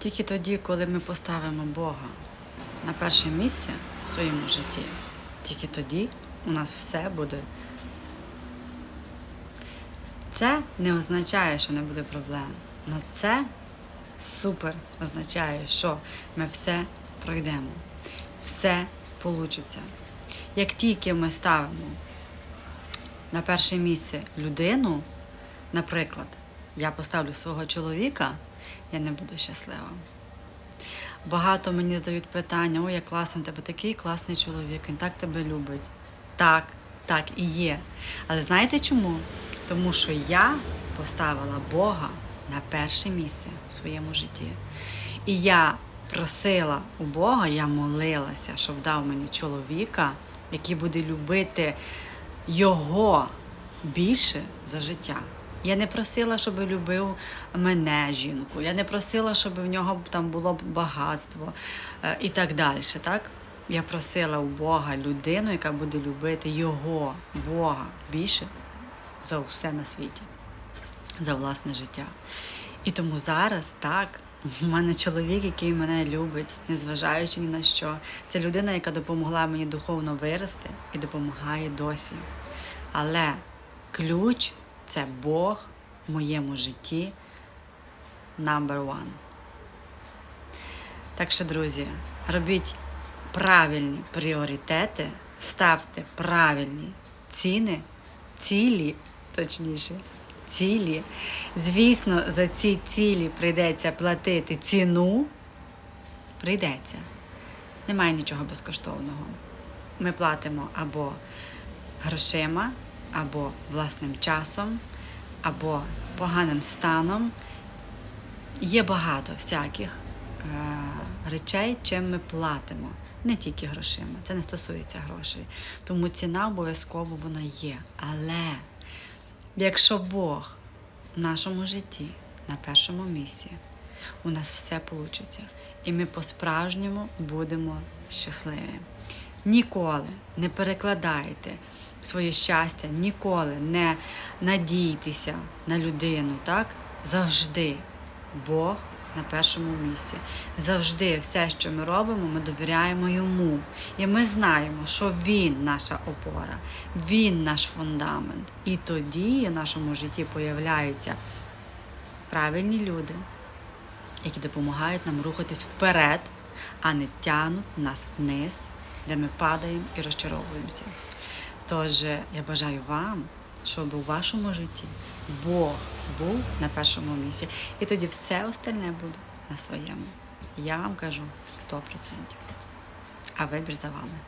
Тільки тоді, коли ми поставимо Бога на перше місце в своєму житті, тільки тоді у нас все буде. Це не означає, що не буде проблем. Але це супер означає, що ми все пройдемо, все получиться. Як тільки ми ставимо на перше місце людину, наприклад, я поставлю свого чоловіка, я не буду щаслива. Багато мені задають питання: ой, як класно, тебе такий класний чоловік, він так тебе любить. Так, так і є. Але знаєте чому? Тому що я поставила Бога на перше місце в своєму житті. І я просила у Бога, я молилася, щоб дав мені чоловіка, який буде любити його більше за життя. Я не просила, щоб любив мене жінку. Я не просила, щоб в нього там було багатство е, і так далі. Так? Я просила у Бога людину, яка буде любити його, Бога, більше за все на світі, за власне життя. І тому зараз так. У мене чоловік, який мене любить, незважаючи ні на що. Це людина, яка допомогла мені духовно вирости і допомагає досі. Але ключ це Бог в моєму житті number one. Так що, друзі, робіть правильні пріоритети, ставте правильні ціни, цілі, точніше, цілі. Звісно, за ці цілі прийдеться платити ціну. Прийдеться. Немає нічого безкоштовного. Ми платимо або грошима, або власним часом, або поганим станом. Є багато всяких е, речей, чим ми платимо. Не тільки грошима. Це не стосується грошей. Тому ціна обов'язково вона є. Але якщо Бог в нашому житті на першому місці, у нас все вийде. І ми по-справжньому будемо щасливі. Ніколи не перекладайте своє щастя, ніколи не надійтеся на людину, так? Завжди Бог на першому місці. Завжди все, що ми робимо, ми довіряємо йому. І ми знаємо, що Він наша опора, Він наш фундамент. І тоді в нашому житті появляються правильні люди, які допомагають нам рухатись вперед, а не тягнуть нас вниз, де ми падаємо і розчаровуємося. Тож я бажаю вам, щоб у вашому житті Бог був на першому місці, і тоді все остальне буде на своєму. Я вам кажу 100%. А вибір за вами.